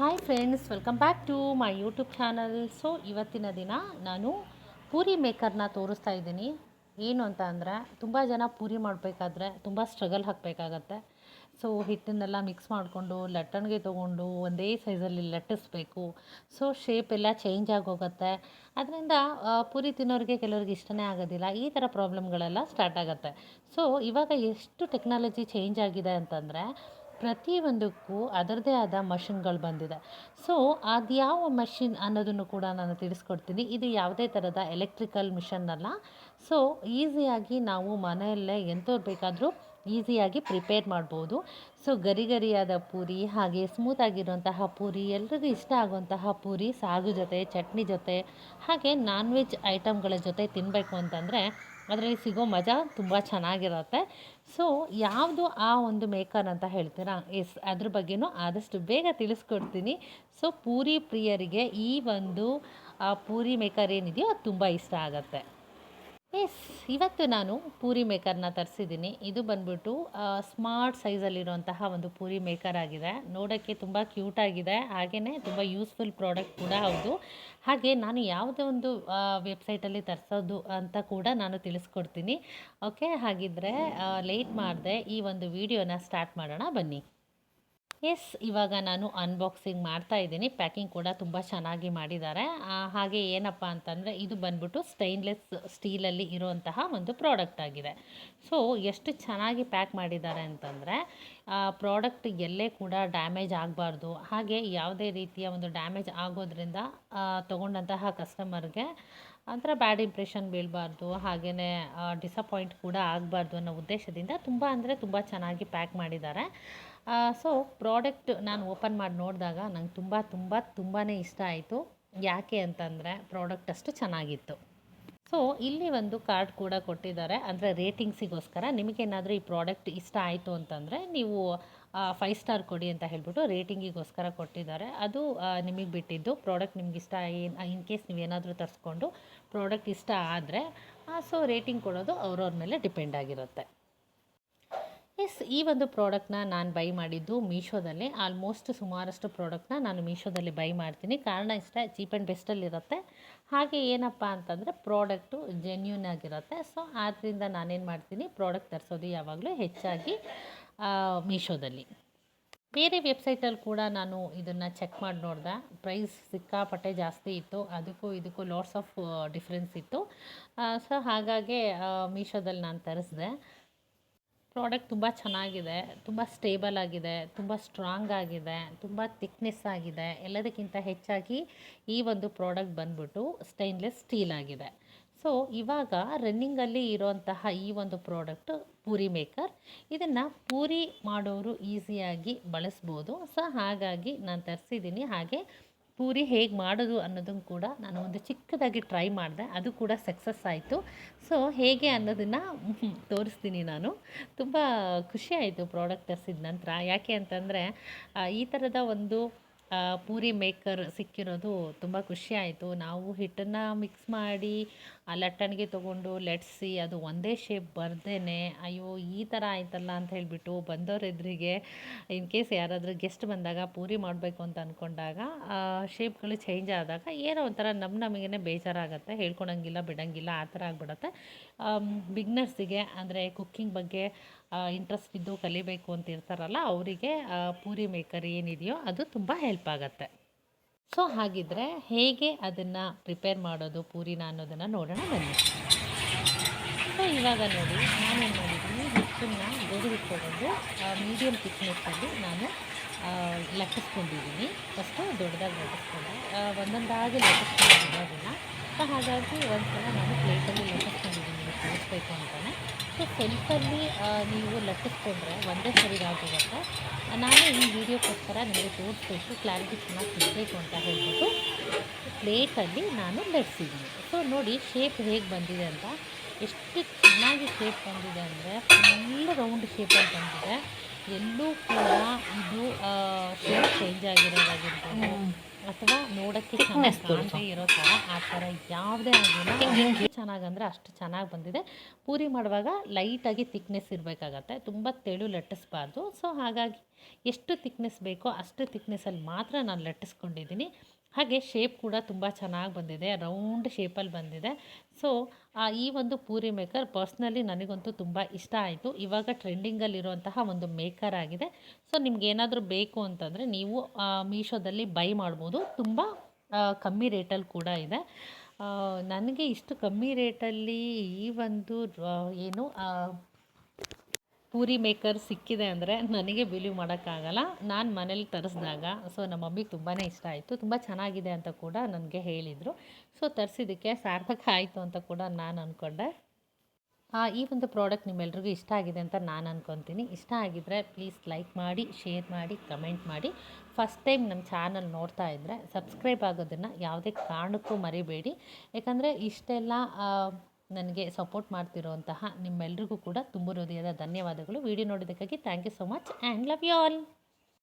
Friends welcome back to my YouTube channel so ಇವತ್ತಿನ ದಿನ ನಾನು ಪೂರಿ ಮೇಕರ್ನ ತೋರಿಸ್ತಾ ಇದ್ದೀನಿ. ಏನು ಅಂತ ಅಂದರೆ, ತುಂಬ ಜನ ಪೂರಿ ಮಾಡಬೇಕಾದ್ರೆ ತುಂಬ ಸ್ಟ್ರಗಲ್ ಹಾಕಬೇಕಾಗತ್ತೆ. ಸೊ ಹಿಟ್ಟನ್ನೆಲ್ಲ ಮಿಕ್ಸ್ ಮಾಡಿಕೊಂಡು, ಲಟ್ಟಣಿಗೆ ತೊಗೊಂಡು, ಒಂದೇ ಸೈಜಲ್ಲಿ ಲಟ್ಟಿಸ್ಬೇಕು. ಸೊ ಶೇಪ್ ಎಲ್ಲ ಚೇಂಜ್ ಆಗೋಗುತ್ತೆ. ಅದರಿಂದ ಪೂರಿ ತಿನ್ನೋರಿಗೆ ಕೆಲವ್ರಿಗೆ ಇಷ್ಟನೇ ಆಗೋದಿಲ್ಲ. ಈ ಥರ ಪ್ರಾಬ್ಲಮ್ಗಳೆಲ್ಲ ಸ್ಟಾರ್ಟ್ ಆಗುತ್ತೆ. ಸೊ ಇವಾಗ ಎಷ್ಟು ಟೆಕ್ನಾಲಜಿ ಚೇಂಜ್ ಆಗಿದೆ ಅಂತಂದರೆ ಪ್ರತಿಯೊಂದಕ್ಕೂ ಅದರದೇ ಆದ ಮಷಿನ್ಗಳು ಬಂದಿದೆ. ಸೊ ಅದು ಯಾವ ಮಷಿನ್ ಅನ್ನೋದನ್ನು ಕೂಡ ನಾನು ತಿಳಿಸ್ಕೊಡ್ತೀನಿ. ಇದು ಯಾವುದೇ ಥರದ ಎಲೆಕ್ಟ್ರಿಕಲ್ ಮಿಷನ್ ಅಲ್ಲ. ಸೊ, ಈಸಿಯಾಗಿ ನಾವು ಮನೆಯಲ್ಲೇ ಎಂಥವ್ರು ಬೇಕಾದರೂ ಈಸಿಯಾಗಿ ಪ್ರಿಪೇರ್ ಮಾಡ್ಬೋದು. ಸೊ ಗರಿ ಗರಿಯಾದ ಪೂರಿ, ಹಾಗೆ ಸ್ಮೂತ್ ಆಗಿರುವಂತಹ ಪೂರಿ, ಎಲ್ರಿಗೂ ಇಷ್ಟ ಆಗುವಂತಹ ಪೂರಿ, ಸಾಗು ಜೊತೆ, ಚಟ್ನಿ ಜೊತೆ, ಹಾಗೆ ನಾನ್ ವೆಜ್ ಐಟಮ್ಗಳ ಜೊತೆ ತಿನ್ನಬೇಕು ಅಂತಂದರೆ ಅದರಲ್ಲಿ ಸಿಗೋ ಮಜಾ ತುಂಬ ಚೆನ್ನಾಗಿರುತ್ತೆ. ಸೊ ಯಾವುದು ಆ ಒಂದು ಮೇಕರ್ ಅಂತ ಹೇಳ್ತೀರಾ? ಎಸ್ ಅದ್ರ ಬಗ್ಗೆನೂ ಆದಷ್ಟು ಬೇಗ ತಿಳಿಸ್ಕೊಡ್ತೀನಿ. ಸೊ ಪೂರಿ ಪ್ರಿಯರಿಗೆ ಈ ಒಂದು ಆ, ಪೂರಿ ಮೇಕರ್ ಏನಿದೆಯೋ ಅದು ತುಂಬ ಇಷ್ಟ ಆಗುತ್ತೆ. ಎಸ್ ಇವತ್ತು ನಾನು ಪೂರಿ ಮೇಕರ್ನ ತರಿಸಿದ್ದೀನಿ. ಇದು ಬಂದ್ಬಿಟ್ಟು ಸ್ಮಾರ್ಟ್ ಸೈಜಲ್ಲಿರುವಂತಹ ಒಂದು ಪೂರಿ ಮೇಕರ್ ಆಗಿದೆ. ನೋಡೋಕ್ಕೆ ತುಂಬ ಕ್ಯೂಟಾಗಿದೆ ಹಾಗೆಯೇ ತುಂಬ ಯೂಸ್ಫುಲ್ ಪ್ರಾಡಕ್ಟ್ ಕೂಡ ಹೌದು. ಹಾಗೆ ನಾನು ಯಾವುದೇ ಒಂದು ವೆಬ್ಸೈಟಲ್ಲಿ ತರಿಸೋದು ಅಂತ ಕೂಡ ನಾನು ತಿಳಿಸ್ಕೊಡ್ತೀನಿ. ಓಕೆ ಹಾಗಿದ್ರೆ ಲೇಟ್ ಮಾಡಿದೆ ಈ ಒಂದು ವಿಡಿಯೋನ ಸ್ಟಾರ್ಟ್ ಮಾಡೋಣ. ಬನ್ನಿ. ಎಸ್, ಇವಾಗ ನಾನು ಅನ್ಬಾಕ್ಸಿಂಗ್ ಮಾಡ್ತಾ ಇದ್ದೀನಿ. ಪ್ಯಾಕಿಂಗ್ ಕೂಡ ತುಂಬ ಚೆನ್ನಾಗಿ ಮಾಡಿದ್ದಾರೆ. ಹಾಗೆ ಏನಪ್ಪ ಅಂತಂದರೆ ಇದು ಬಂದ್ಬಿಟ್ಟು ಸ್ಟೈನ್ಲೆಸ್ ಸ್ಟೀಲಲ್ಲಿ ಇರುವಂತಹ ಒಂದು ಪ್ರಾಡಕ್ಟ್ ಆಗಿದೆ. ಸೊ ಎಷ್ಟು ಚೆನ್ನಾಗಿ ಪ್ಯಾಕ್ ಮಾಡಿದ್ದಾರೆ ಅಂತಂದರೆ ಪ್ರಾಡಕ್ಟ್ ಎಲ್ಲೇ ಕೂಡ ಡ್ಯಾಮೇಜ್ ಆಗಬಾರ್ದು. ಹಾಗೆ ಯಾವುದೇ ರೀತಿಯ ಒಂದು ಡ್ಯಾಮೇಜ್ ಆಗೋದ್ರಿಂದ ತೊಗೊಂಡಂತಹ ಕಸ್ಟಮರ್ಗೆ ಒಂಥರ ಬ್ಯಾಡ್ ಇಂಪ್ರೆಷನ್ ಬೀಳಬಾರ್ದು ಹಾಗೆಯೇ ಡಿಸಪಾಯಿಂಟ್ ಕೂಡ ಆಗಬಾರ್ದು ಅನ್ನೋ ಉದ್ದೇಶದಿಂದ ತುಂಬ ಅಂದರೆ ತುಂಬ ಚೆನ್ನಾಗಿ ಪ್ಯಾಕ್ ಮಾಡಿದ್ದಾರೆ. ಸೊ ಪ್ರಾಡಕ್ಟ್ ನಾನು ಓಪನ್ ಮಾಡಿ ನೋಡಿದಾಗ ನಂಗೆ ತುಂಬ ತುಂಬ ತುಂಬಾ ಇಷ್ಟ ಆಯಿತು. ಯಾಕೆ ಅಂತಂದರೆ ಪ್ರಾಡಕ್ಟ್ ಅಷ್ಟು ಚೆನ್ನಾಗಿತ್ತು. ಸೊ ಇಲ್ಲಿ ಒಂದು ಕಾರ್ಡ್ ಕೂಡ ಕೊಟ್ಟಿದ್ದಾರೆ. ಅಂದರೆ ರೇಟಿಂಗ್ಸಿಗೋಸ್ಕರ ನಿಮಗೇನಾದರೂ ಈ ಪ್ರಾಡಕ್ಟ್ ಇಷ್ಟ ಆಯಿತು ಅಂತಂದರೆ ನೀವು ಫೈವ್ ಸ್ಟಾರ್ ಕೊಡಿ ಅಂತ ಹೇಳ್ಬಿಟ್ಟು ರೇಟಿಂಗಿಗೋಸ್ಕರ ಕೊಟ್ಟಿದ್ದಾರೆ. ಅದು ನಿಮಗೆ ಬಿಟ್ಟಿದ್ದು. ಪ್ರಾಡಕ್ಟ್ ನಿಮ್ಗೆ ಇಷ್ಟ ಇನ್ ಕೇಸ್ ನೀವೇನಾದರೂ ತರಿಸ್ಕೊಂಡು ಪ್ರಾಡಕ್ಟ್ ಇಷ್ಟ ಆದರೆ ಸೊ ರೇಟಿಂಗ್ ಕೊಡೋದು ಅವ್ರವ್ರ ಮೇಲೆ ಡಿಪೆಂಡ್ ಆಗಿರುತ್ತೆ. ಎಸ್ ಈ ಒಂದು ಪ್ರಾಡಕ್ಟ್ನ ನಾನು ಬೈ ಮಾಡಿದ್ದು ಮೀಶೋದಲ್ಲಿ ಆಲ್ಮೋಸ್ಟ್ ಸುಮಾರಷ್ಟು ಪ್ರಾಡಕ್ಟ್ನ ನಾನು ಮೀಶೋದಲ್ಲಿ ಬೈ ಮಾಡ್ತೀನಿ. ಕಾರಣ ಇಷ್ಟ ಚೀಪ್ ಆ್ಯಂಡ್ ಬೆಸ್ಟಲ್ಲಿರುತ್ತೆ ಹಾಗೆ ಏನಪ್ಪ ಅಂತಂದರೆ ಪ್ರಾಡಕ್ಟು ಜೆನ್ಯೂನ್ ಆಗಿರುತ್ತೆ. ಸೊ ಆದ್ದರಿಂದ ನಾನೇನು ಮಾಡ್ತೀನಿ ಪ್ರಾಡಕ್ಟ್ ತರಿಸೋದು ಯಾವಾಗಲೂ ಹೆಚ್ಚಾಗಿ ಮೀಶೋದಲ್ಲಿ. ಬೇರೆ ವೆಬ್ಸೈಟಲ್ಲಿ ಕೂಡ ನಾನು ಇದನ್ನು ಚೆಕ್ ಮಾಡಿ ನೋಡಿದೆ. ಪ್ರೈಸ್ ಸಿಕ್ಕಾಪಟ್ಟೆ ಜಾಸ್ತಿ ಇತ್ತು. ಅದಕ್ಕೂ ಇದಕ್ಕೂ ಲಾಟ್ಸ್ ಆಫ್ ಡಿಫ್ರೆನ್ಸ್ ಇತ್ತು. ಸೊ ಹಾಗಾಗಿ ಮೀಶೋದಲ್ಲಿ ನಾನು ತರಿಸಿದೆ. ಪ್ರಾಡಕ್ಟ್ ತುಂಬ ಚೆನ್ನಾಗಿದೆ. ತುಂಬ ಸ್ಟೇಬಲ್ ಆಗಿದೆ. ತುಂಬ ಸ್ಟ್ರಾಂಗ್ ಆಗಿದೆ. ತುಂಬ ಥಿಕ್ನೆಸ್ ಆಗಿದೆ. ಎಲ್ಲದಕ್ಕಿಂತ ಹೆಚ್ಚಾಗಿ ಈ ಒಂದು ಪ್ರಾಡಕ್ಟ್ ಬಂದ್ಬಿಟ್ಟು ಸ್ಟೈನ್ಲೆಸ್ ಸ್ಟೀಲ್ ಆಗಿದೆ. ಸೊ ಇವಾಗ ರನ್ನಿಂಗಲ್ಲಿ ಇರೋಂತಹ ಈ ಒಂದು ಪ್ರಾಡಕ್ಟು ಪೂರಿ ಮೇಕರ್ ಇದನ್ನು ಪೂರಿ ಮಾಡೋರು ಈಸಿಯಾಗಿ ಬಳಸ್ಬೋದು. ಸೊ ಹಾಗಾಗಿ ನಾನು ತರಿಸಿದ್ದೀನಿ ಹಾಗೆ ಪೂರಿ ಹೇಗೆ ಮಾಡೋದು ಅನ್ನೋದನ್ನು ಕೂಡ ನಾನು ಒಂದು ಚಿಕ್ಕದಾಗಿ ಟ್ರೈ ಮಾಡಿದೆ. ಅದು ಕೂಡ ಸಕ್ಸಸ್ ಆಯಿತು. ಸೊ ಹೇಗೆ ಅನ್ನೋದನ್ನು ತೋರಿಸ್ತೀನಿ ನಾನು. ತುಂಬ ಖುಷಿ ಆಯಿತು ಪ್ರಾಡಕ್ಟ್ ತರಿಸಿದ ನಂತರ. ಯಾಕೆ ಅಂತಂದರೆ ಈ ಥರದ ಒಂದು ಪೂರಿ ಮೇಕರ್ ಸಿಕ್ಕಿರೋದು ತುಂಬ ಖುಷಿ ಆಯಿತು. ನಾವು ಹಿಟ್ಟನ್ನು ಮಿಕ್ಸ್ ಮಾಡಿ ಆ ಲಟ್ಟಣಿಗೆ ತೊಗೊಂಡು ಲಟ್ಸಿ ಅದು ಒಂದೇ ಶೇಪ್ ಬರ್ದೇ ಅಯ್ಯೋ, ಈ ಥರ ಆಯ್ತಲ್ಲ ಅಂತ ಹೇಳಿಬಿಟ್ಟು ಬಂದವ್ರ ಎದುರಿಗೆ ಇನ್ ಕೇಸ್ ಯಾರಾದರೂ ಗೆಸ್ಟ್ ಬಂದಾಗ ಪೂರಿ ಮಾಡಬೇಕು ಅಂತ ಅಂದ್ಕೊಂಡಾಗ ಶೇಪ್ಗಳು ಚೇಂಜ್ ಆದಾಗ ಏನೋ ಒಂಥರ ನಮ್ಮ ನಮಗೇ ಬೇಜಾರಾಗುತ್ತೆ ಹೇಳ್ಕೊಳಂಗಿಲ್ಲ ಬಿಡೋಂಗಿಲ್ಲ, ಆ ಥರ ಆಗಿಬಿಡತ್ತೆ. ಬಿಗ್ನರ್ಸಿಗೆ ಅಂದರೆ ಕುಕ್ಕಿಂಗ್ ಬಗ್ಗೆ ಇಂಟ್ರೆಸ್ಟ್ ಬಿದ್ದು ಕಲಿಬೇಕು ಅಂತ ಇರ್ತಾರಲ್ಲ, ಅವರಿಗೆ ಪೂರಿ ಮೇಕರ್ ಏನಿದೆಯೋ ಅದು ತುಂಬ ಹೆಲ್ಪ್ ಆಗುತ್ತೆ. ಸೊ ಹಾಗಿದ್ರೆ ಹೇಗೆ ಅದನ್ನು ಪ್ರಿಪೇರ್ ಮಾಡೋದು, ಪೂರಿನ ಅನ್ನೋದನ್ನು ನೋಡೋಣ ಬನ್ನಿ. ಸೊ ಇವಾಗ ನೋಡಿ, ನಾನೇನು ಮಾಡಿದ್ದೀನಿ ಹಿಟ್ಟನ್ನು ಗೋಧಿ ತೊಗೊಂಡು ಮೀಡಿಯಮ್ ತಿಕ್ನೆಸ್ಸಲ್ಲಿ ನಾನು ಲಟ್ಟಿಸ್ಕೊಂಡಿದ್ದೀನಿ. ಫಸ್ಟು ದೊಡ್ಡದಾಗಿ ಲಟ್ಟಿಸ್ಕೊಂಡೆ. ಒಂದೊಂದಾಗಿ ಲಟ್ಟಿಸ್ಕೊಂಡು ಅದನ್ನು ಸೊ ಹಾಗಾಗಿ ಒಂದು ಸಲ ನಾನು ಪ್ಲೇಟಲ್ಲಿ ಲಟ್ಟಿಸ್ಕೊಂಡಿದ್ದೀನಿ. ತೋರಿಸ್ಬೇಕು ಅಂತಲೇ ಸೊ ಸೆಲ್ಫಲ್ಲಿ ನೀವು ಲಟ್ಟಿಸ್ಕೊಂಡ್ರೆ ಒಂದೇ ಸರಿಗಾಗಿರುತ್ತೆ ನಾನು ಈ ವಿಡಿಯೋಕ್ಕೋಸ್ಕರ ನಿಮಗೆ ತೋರಿಸ್ಬೇಕು ಕ್ಲಾರಿಟಿ ಚೆನ್ನಾಗಿ ಸಿಗಬೇಕು ಅಂತ ಹೇಳ್ಬಿಟ್ಟು ಪ್ಲೇಟಲ್ಲಿ ನಾನು ಲಟ್ಸಿದ್ದೀನಿ ಸೊ ನೋಡಿ ಶೇಪ್ ಹೇಗೆ ಬಂದಿದೆ ಅಂತ. ಎಷ್ಟು ಚೆನ್ನಾಗಿ ಶೇಪ್ ಬಂದಿದೆ ಅಂದರೆ ಫುಲ್ ರೌಂಡ್ ಶೇಪಲ್ಲಿ ಬಂದಿದೆ. ಎಲ್ಲೂ ಕೂಡ ಇದು ಶೇಪ್ ಚೇಂಜ್ ಆಗಿರೋದಾಗಿರ್ಬೋದು. ಅಥವಾ ನೋಡೋಕ್ಕೆ ಚೆನ್ನಾಗಿ ಇರೋ ಥರ ಆ ಥರ ಯಾವುದೇ ಆಗಿಲ್ಲ ಚೆನ್ನಾಗಂದರೆ ಅಷ್ಟು ಚೆನ್ನಾಗಿ ಬಂದಿದೆ. ಪೂರಿ ಮಾಡುವಾಗ ಲೈಟಾಗಿ ತಿಕ್ನೆಸ್ ಇರಬೇಕಾಗತ್ತೆ. ತುಂಬ ತೆಳು ಲಟ್ಟಿಸ್ಬಾರ್ದು. ಸೊ ಹಾಗಾಗಿ ಎಷ್ಟು ತಿಕ್ನೆಸ್ ಬೇಕೋ ಅಷ್ಟು ತಿಕ್ನೆಸ್ಸಲ್ಲಿ ಮಾತ್ರ ನಾನು ಲಟ್ಟಿಸ್ಕೊಂಡಿದ್ದೀನಿ. ಹಾಗೆ ಶೇಪ್ ಕೂಡ ತುಂಬ ಚೆನ್ನಾಗಿ ಬಂದಿದೆ ರೌಂಡ್ ಶೇಪಲ್ಲಿ ಬಂದಿದೆ. ಸೊ ಈ ಒಂದು ಪೂರಿ ಮೇಕರ್ ಪರ್ಸ್ನಲಿ ನನಗಂತೂ ತುಂಬ ಇಷ್ಟ ಆಯಿತು. ಇವಾಗ ಟ್ರೆಂಡಿಂಗಲ್ಲಿರುವಂತಹ ಒಂದು ಮೇಕರ್ ಆಗಿದೆ. ಸೊ ನಿಮ್ಗೆ ಏನಾದರೂ ಬೇಕು ಅಂತಂದರೆ ನೀವು ಮೀಶೋದಲ್ಲಿ ಬೈ ಮಾಡ್ಬೋದು. ತುಂಬ ಕಮ್ಮಿ ರೇಟಲ್ಲಿ ಕೂಡ ಇದೆ. ನನಗೆ ಇಷ್ಟು ಕಮ್ಮಿ ರೇಟಲ್ಲಿ ಈ ಒಂದು ಏನು ಪೂರಿ ಮೇಕರ್ ಸಿಕ್ಕಿದೆ ಅಂದರೆ ನನಗೆ ಬಿಲೀವ್ ಮಾಡೋಕ್ಕಾಗಲ್ಲ. ನಾನು ಮನೇಲಿ ತರಿಸಿದಾಗ ಸೊ ನಮ್ಮ ಮಮ್ಮಿಗೆ ತುಂಬಾ ಇಷ್ಟ ಆಯಿತು. ತುಂಬ ಚೆನ್ನಾಗಿದೆ ಅಂತ ಕೂಡ ನನಗೆ ಹೇಳಿದರು. ಸೊ ತರಿಸಿದ್ದಕ್ಕೆ ಸಾರ್ಥಕ ಆಯಿತು ಅಂತ ಕೂಡ ನಾನು ಅಂದ್ಕೊಂಡೆ ಈ ಒಂದು ಪ್ರಾಡಕ್ಟ್ ನಿಮ್ಮೆಲ್ರಿಗೂ ಇಷ್ಟ ಆಗಿದೆ ಅಂತ ನಾನು ಅಂದ್ಕೊತೀನಿ ಇಷ್ಟ ಆಗಿದ್ದರೆ ಪ್ಲೀಸ್ ಲೈಕ್ ಮಾಡಿ ಶೇರ್ ಮಾಡಿ ಕಮೆಂಟ್ ಮಾಡಿ. ಫಸ್ಟ್ ಟೈಮ್ ನಮ್ಮ ಚಾನಲ್ ನೋಡ್ತಾ ಇದ್ದರೆ ಸಬ್ಸ್ಕ್ರೈಬ್ ಆಗೋದನ್ನು ಯಾವುದೇ ಕಾರಣಕ್ಕೂ ಮರಿಬೇಡಿ. ಯಾಕಂದರೆ ಇಷ್ಟೆಲ್ಲ ನನಗೆ ಸಪೋರ್ಟ್ ಮಾಡ್ತಿರೋಂತಹ ನಿಮ್ಮೆಲ್ರಿಗೂ ಕೂಡ ತುಂಬ ಹೃದಯದ ಧನ್ಯವಾದಗಳು. Video ನೋಡಿದ್ದಕ್ಕಾಗಿ thank you so much and love you all